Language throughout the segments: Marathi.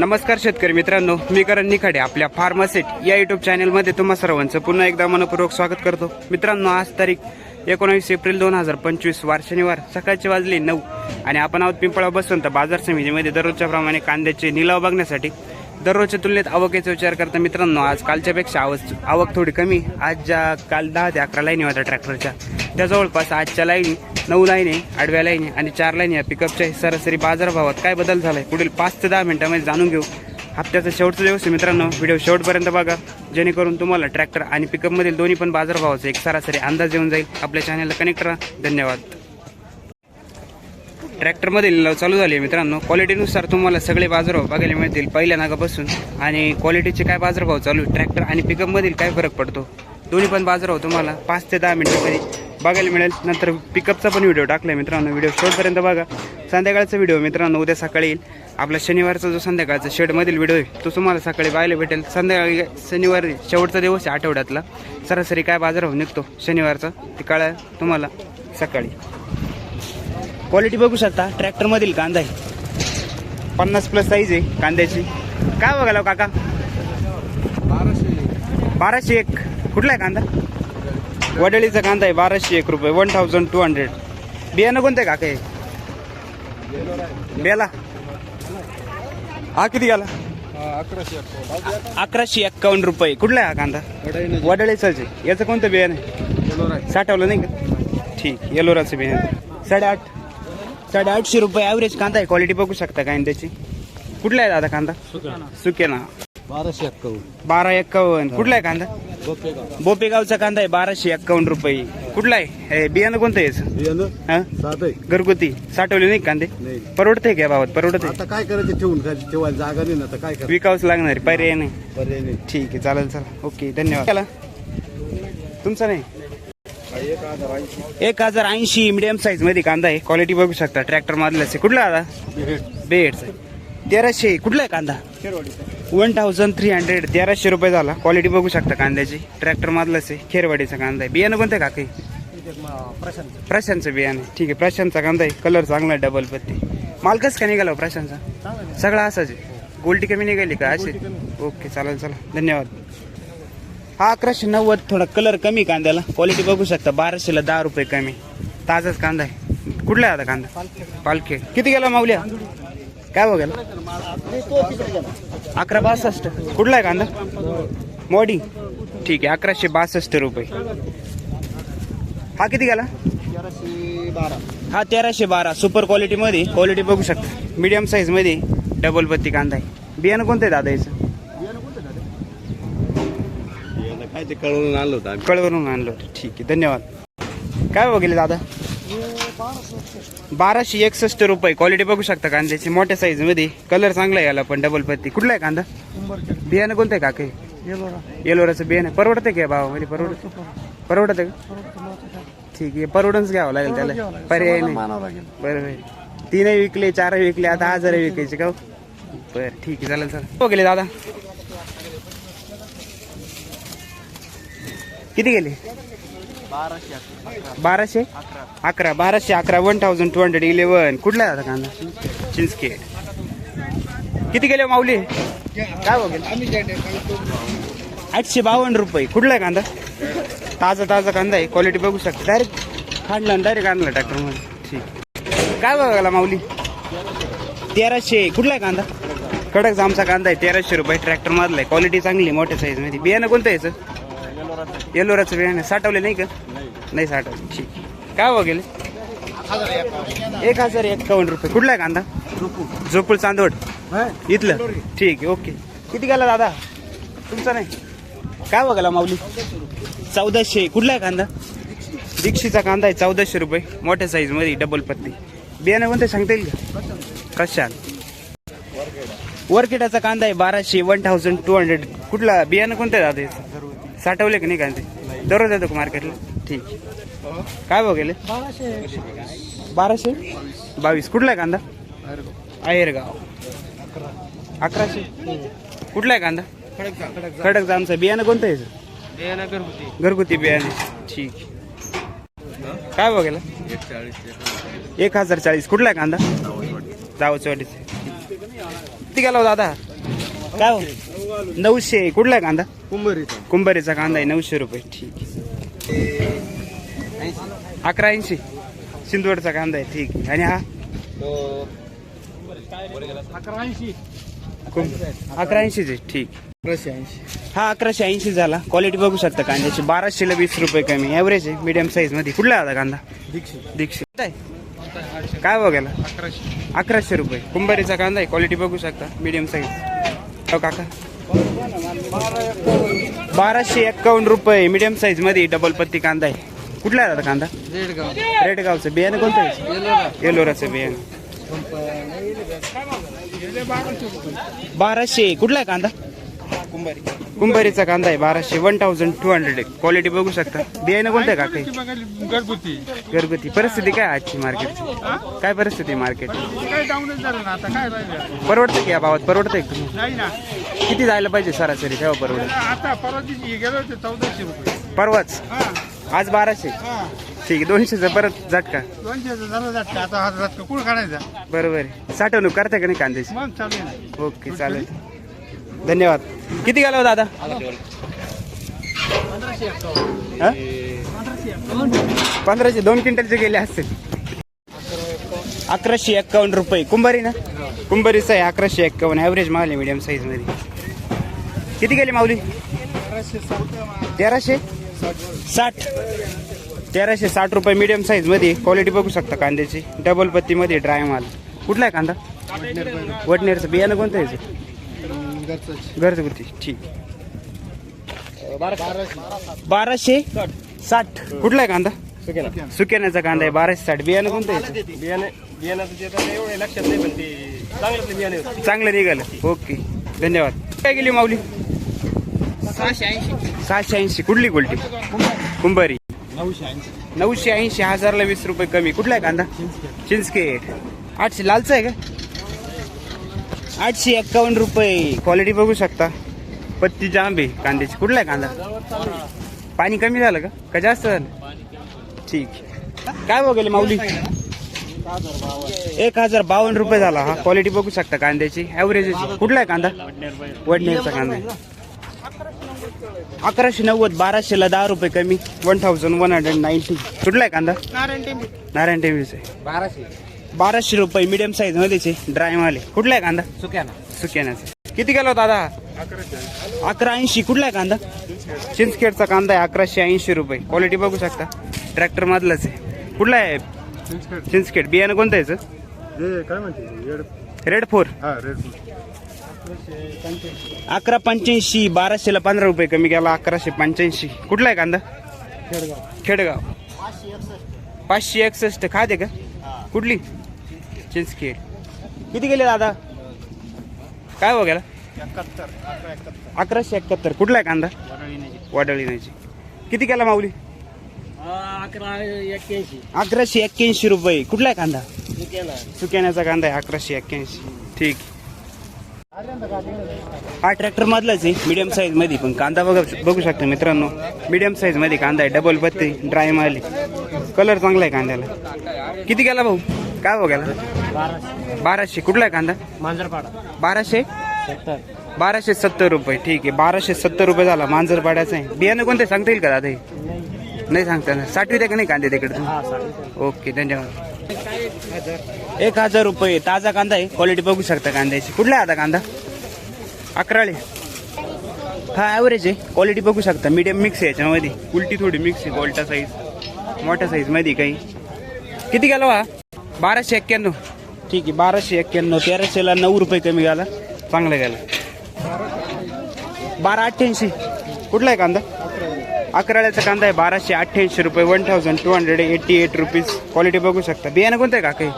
नमस्कार शेतकरी मित्रांनो मी करण निखाडे आपल्या फार्मासेट या युट्यूब चॅनलमध्ये तुम्हा सर्वांचं पुन्हा एकदा मनपूर्वक स्वागत करतो. मित्रांनो आज तारीख एकोणावीस एप्रिल दोन हजार पंचवीस वार शनिवार सकाळचे वाजले नऊ आणि आपण आहोत पिंपळा बसून तर बाजार समितीमध्ये. दररोजच्या प्रमाणे कांद्याचे निलाव बघण्यासाठी दररोजच्या तुलनेत आवकेचा विचार करता मित्रांनो आज कालच्यापेक्षा आवक आवक थोडी कमी. आज ज्या काल दहा ते अकरा लाईनी होत्या ट्रॅक्टरच्या. त्या जवळपास आजच्या लाईनी नऊ लाईनी आडव्या लाईनी आणि चार लाईनी या पिकअपच्या सरासरी बाजारभावात काय बदल झालाय? पुढील पाच ते दहा मिनिटांमध्ये जाणून घेऊ. हप्त्याचा शेवटचा दिवस मित्रांनो. व्हिडिओ शेवटपर्यंत बघा. जेणेकरून तुम्हाला ट्रॅक्टर आणि पिकअपमधील दोन्ही पण बाजारभावाचा एक सरासरी अंदाज येऊन जाईल. आपल्या चॅनलला कनेक्ट राहा. धन्यवाद. ट्रॅक्टरमध्ये लिलाव चालू झाले मित्रांनो. क्वालिटीनुसार तुम्हाला सगळे बाजारभाव बघायला मिळतील पहिल्या नागापासून. आणि क्वालिटीचे काय बाजारभाव चालू आहे ट्रॅक्टर आणि पिकअपमधील काय फरक पडतो? दोन्ही पण बाजारभाव तुम्हाला पाच ते दहा मिनिटांमध्ये बघायला मिळेल. नंतर पिकअपचा पण व्हिडिओ टाकला मित्रांनो. व्हिडिओ शेवटपर्यंत बघा. संध्याकाळचा व्हिडिओ मित्रांनो उद्या सकाळी येईल. आपला शनिवारचा जो संध्याकाळचा शेडमधील व्हिडिओ आहे तो तुम्हाला सकाळी पाहायला भेटेल. संध्याकाळी शनिवारी शेवटचा दिवस आठवड्यातला. सरासरी काय बाजारभाव निघतो शनिवारचा? ते कळा तुम्हाला सकाळी. क्वालिटी बघू शकता. ट्रॅक्टरमधील कांदा आहे. पन्नास प्लस साईज आहे कांद्याची. काय बघायला हो काका? बाराशे एक. कुठला आहे कांदा? वडळीचा कांदा आहे बाराशे एक रुपये. वन थाउजंड टू हंड्रेड बियाणं कोणतं आहे काका आहे बेला हा किती गेला? अकराशे एक्कावन्न रुपये. कुठला आहे हा कांदा? वडळीचाच आहे. याचं कोणतं बियाणं आहे? साठवलं नाही का? ठीक. येलोराचं बियाणं साडेआठ. साडेआठशे रुपये ॲव्हरेज कांदा आहे. क्वालिटी बघू शकता कांद्याची कुठला आहे दादा कांदा? सुके ना बाराशे एक्कावन्न. बारा एक्कावन्न. कुठला आहे कांदा? बोपेगावचा कांदा आहे. बाराशे एक्कावन्न रुपये. कुठला आहे? हे बियाणं कोणतं आहे हा? घरगुती. साठवले नाही का कांदे? नाही. परवडते का बाबत परवडते आता काय करायचं ठेवून? खाली ठेवायला जागा नाही ना काय विकावंच लागणार आहे, पर्याय नाही. पर्याय नाही. ठीक आहे चालेल चला. ओके धन्यवाद. चला. तुमचा नाही? एक हजार ऐंशी मिडियम साईजमध्ये कांदा आहे. क्वालिटी बघू शकता. ट्रॅक्टर आहे कुठला दादा? बेडचा तेराशे कुठला आहे कांदा? वन थाउजंड थ्री हंड्रेड तेराशे रुपये झाला. क्वालिटी बघू शकता कांद्याची. ट्रॅक्टर मधलाच आहे. खेरवाडीचा कांदा आहे. बियाणं कोणतं काका? प्रशांतचं बियाणं ठीक आहे. प्रशांतचा कांदा आहे. कलर चांगला आहे. डबल पत्ती. मालकच का निघाला हो प्रशांतचा? सगळा असाच गोल्टी कमी निघाली का? असे ओके चालेल चला धन्यवाद. अकराशे नव्वद थोडा कलर कमी कांद्याला. क्वालिटी बघू शकता बाराशेला दहा रुपये कमी. ताजाच कांदा आहे. कुठला आहे आता कांदा? पालखे. किती गेला माऊल्या काय बघायला? अकरा बासष्ट. कुठला आहे कांदा? मॉडी. ठीक आहे अकराशे बासष्ट रुपये. हा किती गेला? बारा हा तेराशे बारा. सुपर क्वालिटीमध्ये क्वालिटी बघू शकता. मीडियम साईजमध्ये डबल बत्ती कांदा आहे. बियाणं कोणतं आहे दादा याचं बियाणं काय ते कळवून आणलं होतं आम्ही. कळवरून आणलं होतं. ठीक आहे धन्यवाद. काय हो बघितले दादा? बाराशे एकसष्ट रुपये. क्वालिटी बघू शकता कांद्याची मोठ्या साईजमध्ये. कलर चांगला आहे याला पण डबल पत्ती. कुठला आहे कांदा? बियाणं कोणतं आहे काके येलोराचं बियाणं. परवडतं का भावामध्ये? परवडत परवडतं का? ठीक आहे परवडूनच घ्यावं लागेल त्याला. पर्याय नाही. बरं बरं. तीनही विकले चारही विकले आता हजारही विकायचे का हो? बरं ठीक आहे चालेल चालेल. हो गेले दादा. किती गेले? बाराशे? अकरा. बाराशे अकरा. One thousand two hundred eleven कुठला आहे आता कांदा? चिंचके. किती गेले हो माऊली? काय बघेल आठशे बावन्न रुपये. कुठला आहे कांदा? ताजा ताजा कांदा आहे. क्वालिटी बघू शकता. डायरेक्ट काढला डायरेक्ट आणला ट्रॅक्टरमध्ये ठीक. काय बघायला माऊली? तेराशे. कुठला आहे कांदा? कडक जामचा कांदा आहे. तेराशे रुपये. ट्रॅक्टर मधला आहे. क्वालिटी चांगली आहे मोठ्या साईजमध्ये. बियाणं कोणतं आहे याचं? येलोराचं बियाणं साठवले नाही का? नाही साठवले. ठीक काय बघेल एक हजार एक्कावन्न रुपये. कुठला आहे कांदा? झोपूळ चांदवड. इथलं? ठीक आहे ओके. किती गेला दादा? तुमचा नाही? काय बघायला माऊली? चौदाशे. कुठला आहे कांदा? दीक्षीचा कांदा आहे चौदाशे रुपये. मोठ्या साईजमध्ये डबल पत्ती. बियाणं कोणतं सांगता येईल का? कशाल? वरकेटाचा कांदा आहे बाराशे वन थाउजंड टू हंड्रेड कुठला? बियाणं कोणतं आहे दादा याचं? साठवले का नाही कांदे? दररोज येतो का मार्केटला? ठीक. काय बघेल बाराशे. बावीस. कुठला आहे कांदा? आहेरगाव अकराशे? कुठला आहे कांदा? खडक जामचा. बियाणं कोणतं आहे? याचं? घरगुती. बियाणे. ठीक. काय बघायला एक हजार चाळीस. कुठला आहे कांदा? जावचवाडीचा किती गेला हो दादा. काय हो नऊशे कुठला आहे कांदा? कुंभरीचा. कुंभारीचा कांदा आहे नऊशे रुपये. ठीक अकरा ऐंशी. सिंदवडचा कांदा आहे ठीक आहे. आणि हा? अकरा ऐंशी. अकरा ऐंशीचे ठीक अकराशे ऐंशी. हा अकराशे ऐंशी झाला. क्वालिटी बघू शकता कांद्याची. बाराशेला वीस रुपये कमी. ॲव्हरेज आहे मीडियम साईजमध्ये. कुठला आता कांदा? दीक्षित दीक्षित आहे? काय बघायला? अकराशे. अकराशे रुपये. कुंभारीचा कांदा आहे. क्वालिटी बघू शकता. मीडियम साईज हो काका. बाराशे एक्कावन्न रुपये. मीडियम साईजमध्ये डबल पत्ती कांदा आहे. कुठला आहे दादा कांदा? रेडगाव रेडगावचं. बियाणं कोणतं आहे? येलोराचं बियाणं. बाराशे. कुठला आहे कांदा? कुंभारी. कुंभारीचा कांदा आहे बाराशे वन थाउजंड टू हंड्रेड आहे. क्वालिटी बघू शकता. बियाणं कोणतं आहे काका घरगुती. घरगुती. परिस्थिती काय आजची मार्केटची काय परिस्थिती आहे मार्केट काय डाऊनच झालं ना आता काय राहिलं परवडतं की या भावात? परवडतंय का? तुम्ही नाही ना. किती जायला पाहिजे सरासरी? तेव्हा परवडेल. आता परवा दिवशी गेलो होते चौदाशे रुपये. परवाच? हा. आज बाराशे. हा. ठीक आहे दोनशेचा परत झटका दोनशे झालं जात आता जात कुळ काढायचा? बरोबर साठवणूक करता का नाही कांद्याची? मग चालू आहे ओके चालेल. धन्यवाद. किती गेला हो दादा? पंधराशे दोन क्विंटलचे गेले असतील. अकराशे एक्कावन्न रुपये. कुंभारी ना? कुंभारीच आहे अकराशे एक्कावन्न. ॲव्हरेज माल आहे मीडियम साईजमध्ये. किती गेले माऊली? तेराशे? साठ. तेराशे साठ रुपये मीडियम साईजमध्ये. क्वालिटी बघू शकता कांद्याची. डबल पत्ती मध्ये ड्राय माल. कुठला आहे कांदा? वडनेरचं. बियाणं कोणतं आहे घरगुती ठीक. बाराशे साठ. कुठला आहे कांदा? सुक्याण्याचा कांदा आहे बाराशे साठ. बियाणं कोणतं आहे? बियाणे बियाणं एवढं लक्षात नाही चांगलं चांगलं निघालं. ओके. धन्यवाद. काय गेली माऊली? सहाशे ऐंशी. सहाशे ऐंशी कुठली कुलटी कुंभारी. नऊशे ऐंशी. नऊशे ऐंशी. हजारला वीस रुपये कमी. कुठला आहे कांदा? चिंचकेट आठशे. लालचा आहे का? आठशे एक्कावन्न रुपये. क्वालिटी बघू शकता. पत्ती जांब आहे कांद्याची. कुठला आहे कांदा? पाणी कमी झालं का? का जास्त झालं? ठीक. काय बघेल माऊली? एक हजार बावन्न रुपये झाला हा. क्वालिटी बघू शकता कांद्याची. ॲव्हरेज कुठला आहे कांदा? वडनेरचा कांदा अकराशे नव्वद बाराशेला दहा रुपये कमी. One thousand one hundred ninety कुठला आहे कांदा? नारायण टेंबे. नारायण टेव्हीच आहे. बाराशे. बाराशे रुपये मीडियम साईज मध्येच आहे ड्राय माल आहे कुठला आहे कांदा? सुक्याना. सुक्याण्याचा किती गेला होता दादा? अकरा ऐंशी कुठला आहे कांदा? चिंचखेडचा कांदा आहे अकराशे ऐंशी रुपये. क्वालिटी बघू शकता. ट्रॅक्टर मधलाच आहे. कुठला आहे? चिंचखेड. बियाणं कोणतं आहे याचं? काय म्हणते? रेड फोर हा रेड अकरा पंच्याऐंशी बाराशेला पंधरा रुपये कमी गेला अकराशे पंच्याऐंशी. कुठला आहे कांदा? खेडगाव. पाचशे एकसष्ट. खाते का? कुठली? चिंचखेड किती गेले दादा? काय हो गेला? अकराशे एकाहत्तर. कुठला आहे कांदा? वाडळी नाही किती केला माऊली? अकराशे एक्क्याऐंशी रुपये. कुठला आहे कांदा? सुक्याण्याचा कांदा आहे अकराशे एक्क्याऐंशी. ठीक. हा ट्रॅक्टर मधलाच आहे मीडियम साईजमध्ये पण कांदा बघा बघू शकता मित्रांनो. मीडियम साईजमध्ये कांदा आहे डबल पत्ती ड्राय माल कलर चांगला आहे कांद्याला. किती गेला भाऊ? काय भाऊ गेला? बाराशे. बाराशे. कुठला आहे कांदा? मांजरपाडा. बाराशे? सत्तर. बाराशे सत्तर रुपये. ठीक आहे. बाराशे सत्तर रुपये झाला. मांजरपाड्याचा आहे. बियाणं कोणते सांगता येईल का दादा हे? नाही. सांगता ना साठवी का नाही कांदे तिकडे हा ओके धन्यवाद. एक हजार. रुपये. ताजा कांदा आहे. क्वालिटी बघू शकता कांद्याची. कुठला आहे आता कांदा? अकराळे. हा ॲव्हरेज आहे. क्वालिटी बघू शकता. मीडियम मिक्स आहे याच्यामध्ये. उलटी थोडी मिक्स आहे. गोल्टा साईज मोठ्या साईजमध्ये काही. किती गेला हा? बाराशे एक्क्याण्णव. ठीक आहे बाराशे एक्क्याण्णव. तेराशेला नऊ रुपये कमी गेला चांगला गेला बारा अठ्ठ्याऐंशी. कुठला आहे कांदा? अकराळ्याचा कांदा आहे बाराशे अठ्ठ्याऐंशी रुपये one thousand two hundred eighty eight rupees quality बघू शकता. बियाणं कोणतं आहे का काही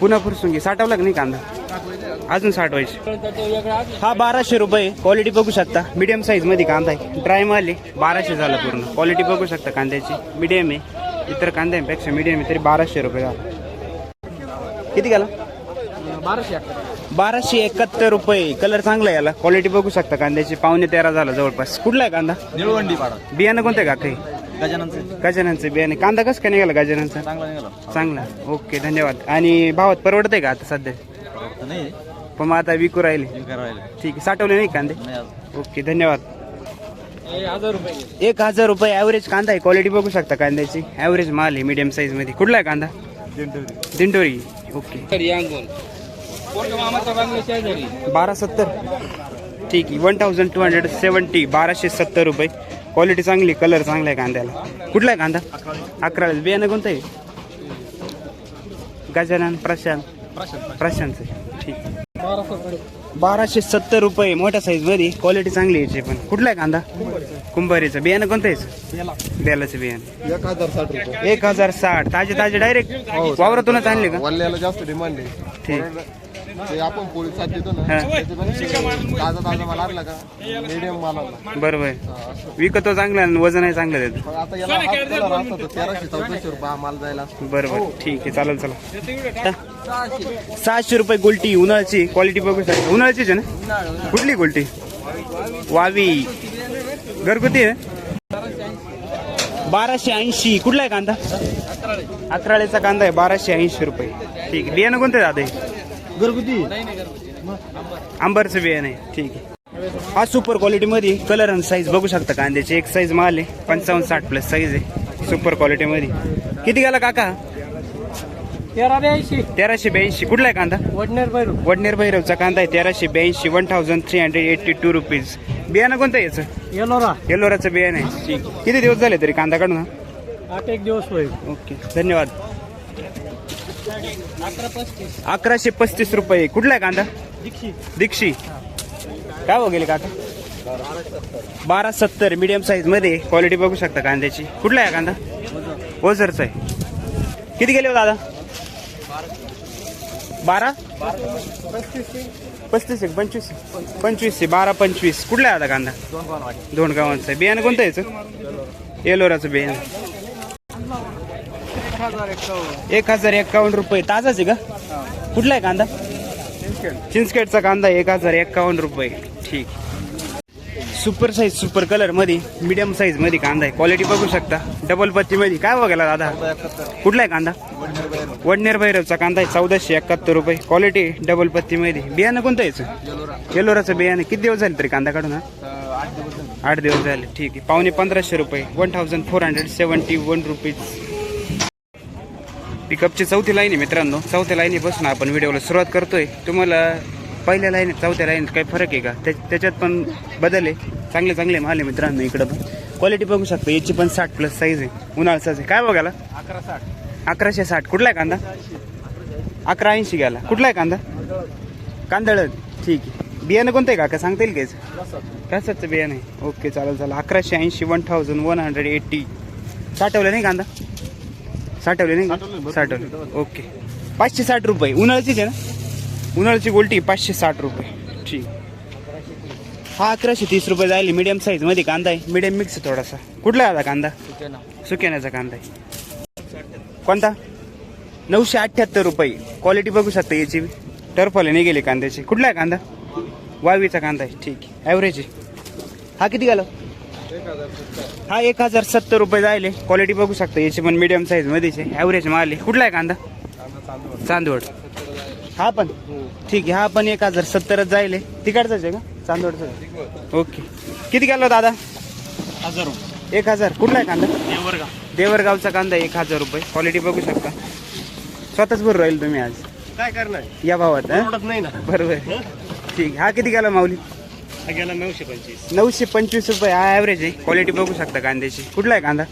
पुन्हा फुरसून साठवला का नाही कांदा? अजून साठवायचे. हा बाराशे रुपये. क्वालिटी बघू शकता. मीडियम साईजमध्ये कांदा आहे. ड्राय माल आहे. बाराशे झाला पूर्ण. क्वालिटी बघू शकता कांद्याची. मीडियम आहे. इतर कांद्यांपेक्षा मीडियम आहे तरी बाराशे रुपये झाला. किती गेला? बाराशे बाराशे एकाहत्तर रुपये. कलर चांगला आहे याला. क्वालिटी बघू शकता कांद्याची. पावणे तेरा झाला जवळपास. कुठला आहे कांदा? निळवंडी पाडा. बियाणं कोणतं आहे का काही गजाननचं. गजाननचं बियाणे. कांदा कसं काय निघाला गजाननचा? चांगला निघाला. चांगला. ओके धन्यवाद. आणि भावात परवडतंय का आता सध्या? नाही. पण मग आता विकू राहिले. ठीक आहे. साठवले नाही कांदे? ओके धन्यवाद. एक हजार रुपये ॲव्हरेज कांदा आहे. क्वालिटी बघू शकता कांद्याची. ॲव्हरेज माल आहे मीडियम साईजमध्ये कुठला आहे कांदा? दिंडोरी. ओके. बारा सत्तर. ठीक आहे. One thousand two hundred seventy बाराशे सत्तर रुपये. क्वालिटी चांगली कलर चांगला आहे कांद्याला. कुठला आहे कांदा? अकरा बियाणं कोणतं आहे? गजानन प्रशांत. प्रशांत. ठीक. बाराशे सत्तर रुपये मोठ्या साईजमध्ये क्वालिटी चांगली याची पण. कुठला आहे कांदा? कुंभारीचं. बियाणं कोणतं यायचं बेलाचं बियाणं. एक हजार साठ. रुपये एक हजार साठ ताजे ताजे डायरेक्ट वावरातूनच आणले का? वल्ल्याला जास्त डिमांड आहे. ठीक. ते आपण पोलिसात देतो ना. ताजा ताजा माल आणला का? मीडियम माल आणला. बरोबर विकतो चांगलं आणि वजन आहे चांगलं देतो. आता याला तेराशे चौदाशे रुपये हा माल जायला असतो. बरोबर. ठीक आहे. चालेल चला. सहाशे रुपये गोल्टी उन्हाळ्याची क्वालिटी बघू शकता. उन्हाळ्याचीच आहे ना? कुठली गोल्टी? वावी. घरगुती आहे? बाराशे ऐंशी. कुठला आहे कांदा? अकराळेचा कांदा आहे बाराशे ऐंशी रुपये. ठीक आहे. बियाणं कोणतं दादा? आहे घरगुती. आंबरचं बियाणं आहे. ठीक आहे. हा सुपर क्वालिटीमध्ये कलर आणि साईज बघू शकता कांद्याची. एक साईज माल आहे पंचावन्न साठ प्लस साईज आहे. सुपर क्वालिटीमध्ये किती गेला काका? तेरा ब्याऐंशी. तेराशे ब्याऐंशी. कुठला आहे कांदा? वडनेर बैरू वडनेर भैरवचा कांदा आहे. तेराशे ब्याऐंशी one thousand three hundred eighty two rupees बियाणं कोणतं आहे याचं? येलोरा येलोराचं बियाणं आहे. ठीक. किती दिवस झाले तरी कांदा काढून हा? आठ एक दिवस होईल. ओके. धन्यवाद. अकरा पस्तीस अकराशे पस्तीस रुपये. कुठला आहे कांदा? दीक्षित. दीक्षी काय हो गेले काका? बारा सत्तर. मीडियम साईजमध्ये. क्वालिटी बघू शकता कांद्याची. कुठला आहे हा कांदा? ओझरचा आहे. किती गेले हो दादा? बारा? पस्तीस एक पंचवीस पंचवीस बारा पंचवीस. कुठला आहे आता कांदा? दोन गावांचा आहे. बियाणं कोणतं आहे एलोराचं येलोराचं बियाणं. एक हजार एक्कावन्न रुपये. ताजाच आहे का? कुठला आहे कांदा? चिंचकेटचा कांदा एक हजार एक्कावन्न रुपये. ठीक. सुपर साईज सुपर कलरमध्ये मीडियम साईजमध्ये कांदा आहे. क्वालिटी बघू शकता. डबल पत्ती मध्ये. काय बघायला दादा? कुठला आहे कांदा? वडनेर भैरवचा कांदा आहे चौदाशे एकाहत्तर रुपये. क्वालिटी डबल पत्तीमध्ये बियाणं कोणतं यायचं येलोराचं बियाणं. किती दिवस झाले तरी कांदा काढून हा? आठ दिवस झाले. ठीक आहे. पावणे पंधराशे रुपये. One thousand four hundred seventy one rupees पिकअपची चौथी लाईन आहे मित्रांनो. चौथ्या लाईनीपासून आपण व्हिडिओला सुरुवात करतोय. तुम्हाला पहिल्या लाईन चौथ्या लाईन काही फरक आहे का? त्याच्यात पण बदल आहे. चांगले चांगले माल आहे मित्रांनो इकडं पण. क्वालिटी बघू शकतो. याची पण साठ प्लस साईज आहे. उन्हाळ्याचाच आहे. काय बघायला? अकरा साठ. अकराशे साठ. कुठला आहे कांदा? अकरा ऐंशी गेला कुठला आहे कांदा? कांदळ ठीक आहे. बियाणं कोणतं आहे काका? सांगता येईल का याचं? कशाचं बियाणं आहे. ओके चालेल चालेल. अकराशे ऐंशी one thousand one hundred eighty. साठवलं नाही कांदा? साठवले नाही का? साठवले ओके. पाचशे साठ रुपये. उन्हाळ्याचीच आहे ना. उन्हाळ्याची गोल्टी पाचशे साठ रुपये. ठीक. हा अकराशे तीस रुपये जाईल मीडियम साईजमध्ये कांदा आहे. मीडियम मिक्स थोडासा. कुठला आहे कांदा? सुक्याण्याचा कांदा आहे. कोणता? नऊशे अठ्ठ्याहत्तर रुपये. क्वालिटी बघू शकता याची. टर्फले नाही गेले कांद्याची. कुठला आहे कांदा? वावीचा कांदा आहे. ठीक आहे. ॲव्हरेज आहे. हा किती गेला? हा एक हजार सत्तर रुपये जायले. क्वालिटी बघू शकता याची पण मीडियम साईज मध्येच आहे ॲव्हरेज माल आहे. कुठला आहे कांदा? चांदवड. हा पण? ठीक आहे. हा पण एक हजार सत्तरच जायले. तिकडचाच आहे का? चांदवडचा ओके किती गेलो दादा? हजार रुपये. एक हजार. कुठला आहे कांदा? देवरगा देवरगावचा कांदा एक हजार रुपये. क्वालिटी बघू शकता. स्वतःच भरून राहील तुम्ही आज. काय करणार? या भावात हं? आवडत नाही ना. बरोबर ठीक आहे. हा किती गेला माऊली? हा गेला नऊशे पंचवीस. नऊशे पंचवीस रुपये. हा ॲव्हरेज आहे. क्वालिटी बघू शकता कांद्याची. कुठला आहे कांदा?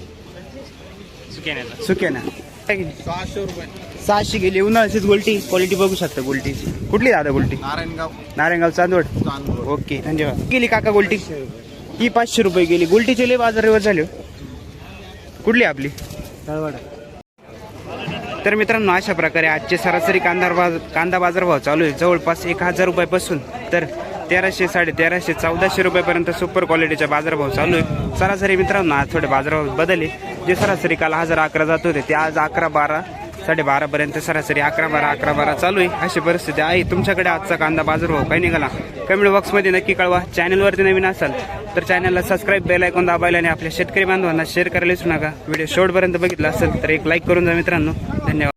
सुक्याण्याचा सुके ना सहाशे रुपये. सहाशे गेली. उन्हाळ्याचीच गोल्टी. क्वालिटी बघू शकता गोल्टीची कुठली दादा गोल्टी? नारायणगाव. नारायणगाव चांदवड. चांदवड. ओके धन्यवाद. गेली काका गोल्टी? ही पाचशे रुपये गेली. गोल्टीचे लय बाजारावर झाले हो. कुठली आपली? तर मित्रांनो अशा प्रकारे आजचे सरासरी कांदा बाज कांदा बाजारभाव चालू आहे. जवळपास एक हजार रुपयापासून तर तेराशे साडे तेराशे चौदाशे रुपयापर्यंत सुपर क्वालिटीचा बाजारभाव चालू आहे. सरासरी मित्रांनो आज थोडे बाजारभाव बदलले. जे सरासरी काल हजार अकरा जात होते ते आज अकरा बारा साडेबारापर्यंत सरासरी अकरा बारा अकरा बारा चालू आहे. अशी परिस्थिती आहे. तुमच्याकडे आजचा कांदा बाजार भाव काही निघाला? कमेंट बॉक्समध्ये नक्की कळवा. चॅनलवरती नवीन असाल तर चॅनलला सबस्क्राईब बेल ऐकून दाबायला आणि आपल्या शेतकरी बांधवांना शेअर करायला विसरू नका. व्हिडिओ शेवटपर्यंत बघितला असेल तर एक लाईक करून जा मित्रांनो.